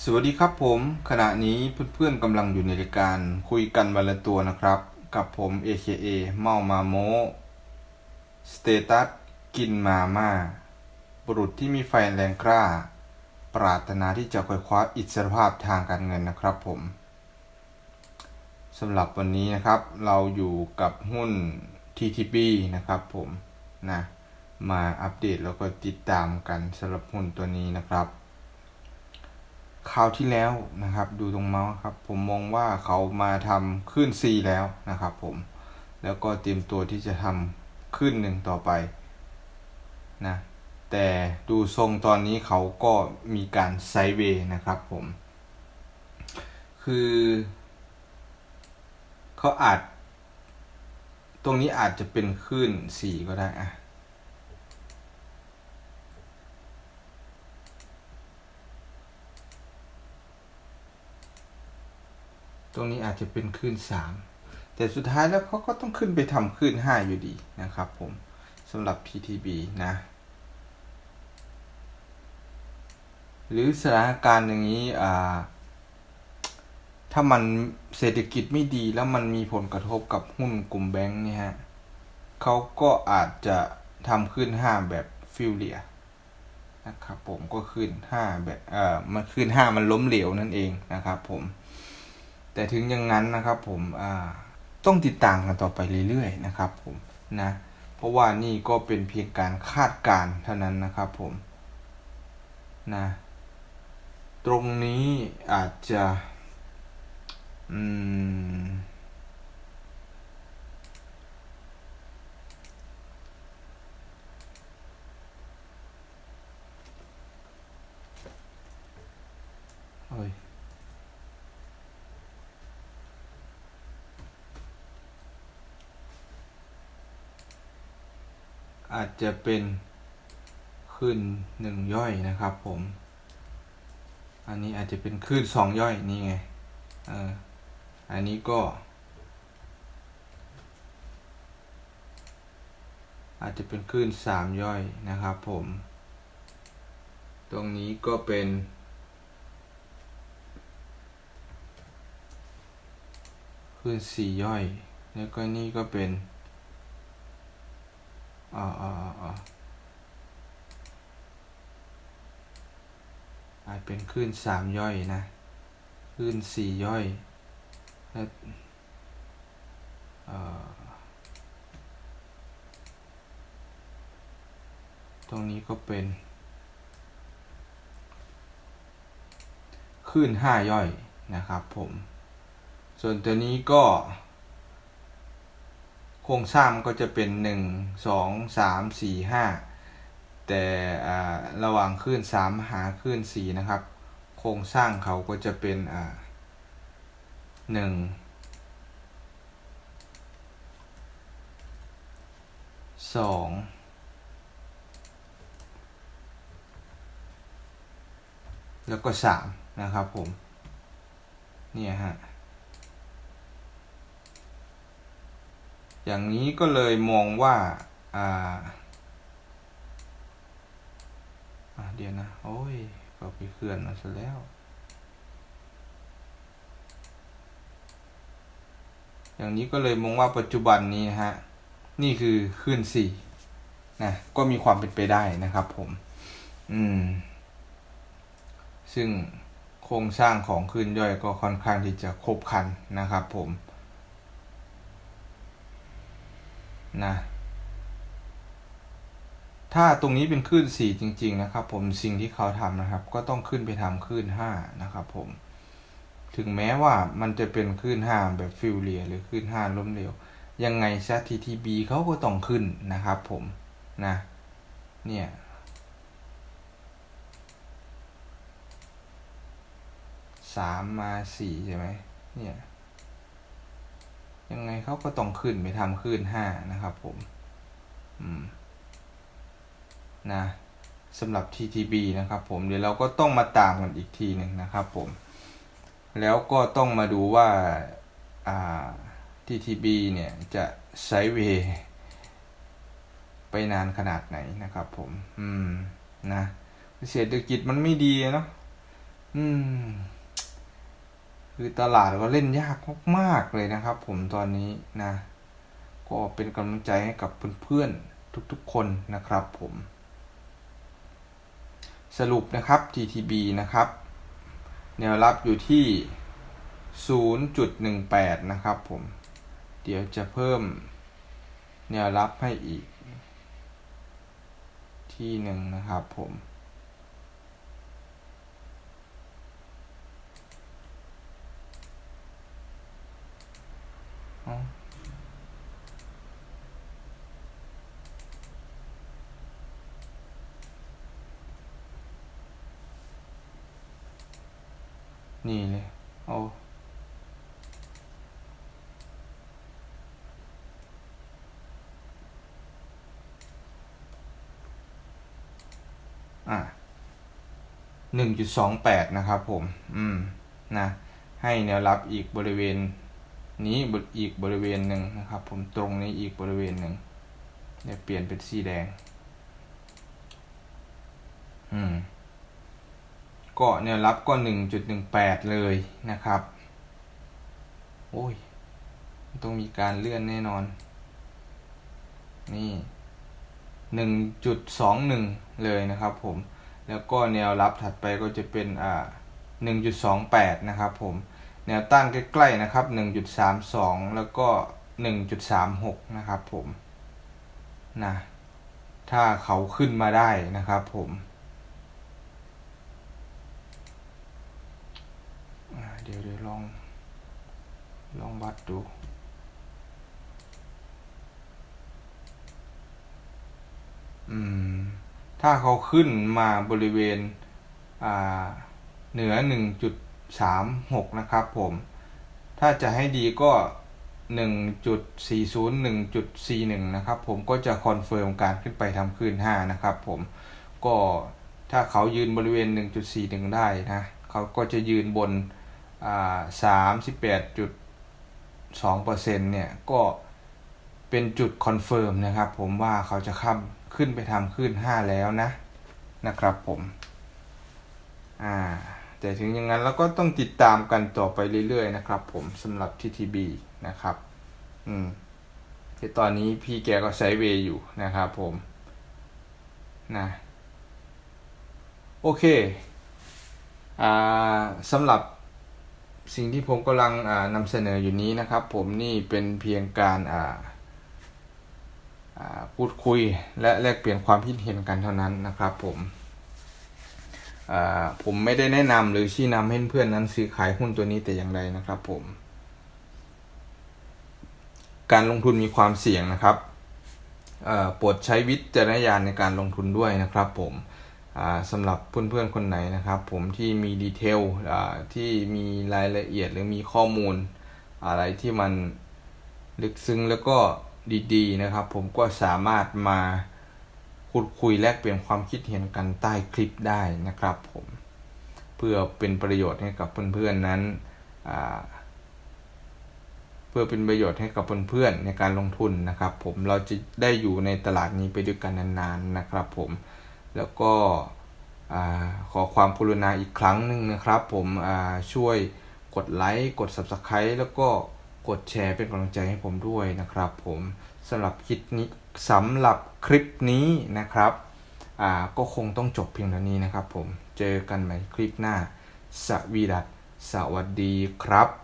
สวัสดีครับผม ขณะนี้เพื่อนๆกำลังอยู่ในรายการคุยกันวันละตัวนะครับ กับผม AKA เมามาโมสเตตัสกินมาม่าบุรุษที่มีไฟแรงกล้า ปรารถนาที่จะคอยคว้าอิสรภาพทางการเงินนะครับผมสำหรับวันนี้นะครับ เราอยู่กับหุ้น TTB นะครับผมนะมาอัปเดตแล้วก็ติดตามกันสำหรับหุ้นตัวนี้นะครับ คราวที่แล้วนะครับ ดูตรงเมาส์ครับ ผมมองว่าเขามาทำขึ้น C แล้วนะครับผม แล้วก็เตรียมตัวที่จะทำขึ้นหนึ่งต่อไปนะแต่ดูทรงตอนนี้เขาก็มีการไซเวย์นะครับผม คือเขาอาจ ตรงนี้อาจจะเป็นขึ้น 4 ก็ได้อะ ตรงนี้อาจจะเป็นคลื่นสามแต่สุดท้ายแล้วเขาก็ต้องขึ้นไปทำคลื่นห้าอยู่ดีนะครับผมสำหรับ PTB นะ หรือสถานการณ์อย่างนี้ถ้ามันเศรษฐกิจไม่ดีแล้วมันมีผลกระทบกับหุ้นกลุ่มแบงค์เนี่ยฮะเขาก็อาจจะทำขึ้นห้าแบบฟิลเลียนะครับผมก็ขึ้นห้าแบบเอ่อมันขึ้นห้ามันล้มเหลวนั่นเองนะครับผม แต่ถึงอย่างนั้นนะครับผมต้องติดตามกันต่อไปเรื่อยๆนะครับผมนะเพราะว่านี่ก็เป็นเพียงการคาดการณ์เท่านั้นนะครับผมนะตรงนี้อาจจะอืมเอ้ย อาจจะเป็นขึ้นหนึ่งย่อยนะครับผม อันนี้อาจจะเป็นขึ้นสองย่อยนี่ไงเอออันนี้ก็ อาจจะเป็นขึ้นสามย่อยนะครับผม ตรงนี้ก็เป็นขึ้นสี่ย่อย แล้วก็นี่ก็เป็น อ่าอ่าอ่าอาอาจเป็นคลื่นสามย่อยนะ คลื่นสี่ย่อยและเอ่อตรงนี้ก็เป็นคลื่นห้าย่อยนะครับผม ส่วนตัวนี้ก็ โครงสร้างก็จะเป็นหนึ่งสองสามสี่ห้าแต่ระหว่างคลื่นสามหาคลื่นสี่นะครับ โครงสร้างเขาก็จะเป็นหนึ่งสองแล้วก็สามนะครับผม เนี่ยฮะ อย่างนี้ก็เลยมองว่าอ่าเดี๋ยวนะ โอ้ยก็ไปเคลื่อนมาซะแล้วอย่างนี้ก็เลยมองว่าปัจจุบันนี้นะฮะ นี่คือขึ้นสี่นะก็มีความเป็นไปได้นะครับผม อืม ซึ่งโครงสร้างของขึ้นย่อยก็ค่อนข้างที่จะครบครันนะครับผม นะถ้าตรงนี้เป็นคลื่นสี่จริง ๆ นะครับ ผมสิ่งที่เขาทำนะครับ ก็ต้องขึ้นไปทำคลื่นห้านะครับ ผม ถึงแม้ว่ามันจะเป็นคลื่นห้าแบบฟิลเลีย หรือคลื่นห้าล้มเหลวยังไงซะ TTB เขาก็ต้องขึ้นนะครับ ผมนะเนี่ยสามมาสี่ใช่ไหมเนี่ย ยังไงเขาก็ต้องขึ้นไปทำขึ้นห้านะครับผม อืม นะสำหรับ TTB นะครับผม เดี๋ยวเราก็ต้องมาตามกันอีกทีหนึ่งนะครับผม แล้วก็ต้องมาดูว่า อ่า TTB เนี่ยจะไซเวไปนานขนาดไหนนะครับผม อืม นะ เศรษฐกิจมันไม่ดีเนาะ อืม คือตลาดก็เล่นยากมากๆเลยนะครับ ผมตอนนี้นะ ก็เป็นกำลังใจให้กับเพื่อนๆทุกๆคนนะครับผม สรุปนะครับ TTB นะครับ แนวรับอยู่ที่ 0.18 นะครับผม เดี๋ยวจะเพิ่มแนวรับให้อีก ที่หนึ่งนะครับผม นี่เลยโอ้อะหนึ่งจุดสองแปดนะครับผม อืม นะ ให้แนวรับอีกบริเวณนี้บอีกบริเวณหนึ่งนะครับ ผมตรงนี้อีกบริเวณหนึ่งเดี๋ยวเปลี่ยนเป็นสีแดง อืม ก็แนวรับก็หนึ่งจุดหนึ่งแปดเลยนะครับ โอ้ย ต้องมีการเลื่อนแน่นอน นี่หนึ่งจุดสองหนึ่งเลยนะครับผม แล้วก็แนวรับถัดไปก็จะเป็นอ่าหนึ่งจุดสองแปดนะครับผม แนวต้านใกล้ๆนะครับ1.32แล้วก็1.36นะครับผม นะ ถ้าเขาขึ้นมาได้นะครับผมอ่า เดี๋ยวเดี๋ยวลอง ลองวัดดูอืม ถ้าเขาขึ้นมาบริเวณอ่าเหนือ 1.36 นะครับผม ถ้าจะให้ดีก็ 1.40 1.41 นะครับผมก็จะคอนเฟิร์มการขึ้นไปทำคืน 5 นะครับผม ก็ถ้าเขายืนบริเวณ 1.41 ได้นะ เขาก็จะยืนบน อ่า38.2%เนี่ย ก็เป็นจุดคอนเฟิร์มนะครับ ผมว่าเขาจะข้ามขึ้นไปทำขึ้น5แล้วนะนะครับผม อ่า แต่ถึงอย่างนั้นเราก็ต้องติดตามกันต่อไปเรื่อยๆนะครับ ผมสำหรับ TTB นะครับ อืมที่ตอนนี้พี่แกก็ไซเวย์อยู่นะครับผมนะโอเค อ่าสำหรับ สิ่งที่ผมกำลังนำเสนออยู่นี้นะครับ ผมนี่เป็นเพียงการพูดคุยและแลกเปลี่ยนความคิดเห็นกันเท่านั้นนะครับผมผมไม่ได้แนะนำหรือชี้นำให้เพื่อนนั้นซื้อขายหุ้นตัวนี้แต่อย่างใดนะครับผม การลงทุนมีความเสี่ยงนะครับโปรดใช้วิจารณญาณในการลงทุนด้วยนะครับผม สำหรับเพื่อนๆคนไหนนะครับ ผมที่มีดีเทลที่มีรายละเอียดหรือมีข้อมูล อะไรที่มันลึกซึ้งแล้วก็ดีๆนะครับ ผมก็สามารถมาพูดคุยแลกเปลี่ยนความคิดเห็นกันใต้คลิปได้นะครับผมเพื่อเป็นประโยชน์ให้กับเพื่อนๆนั้นเพื่อเป็นประโยชน์ให้กับเพื่อนๆในการลงทุนนะครับ ผมเราจะได้อยู่ในตลาดนี้ไปด้วยกันนานๆนะครับ ผม แล้วก็ขอความกรุณาอีกครั้งหนึ่งนะครับ ผมช่วยกดไลค์กด Subscribe แล้วก็กดแชร์เป็นกำลังใจให้ผมด้วยนะครับ ผมสำหรับคลิปนี้สำหรับคลิปนี้นะครับก็คงต้องจบเพียงเท่านี้นะครับ ผมเจอกันใหม่คลิปหน้าสวีดัสสวัสดีครับ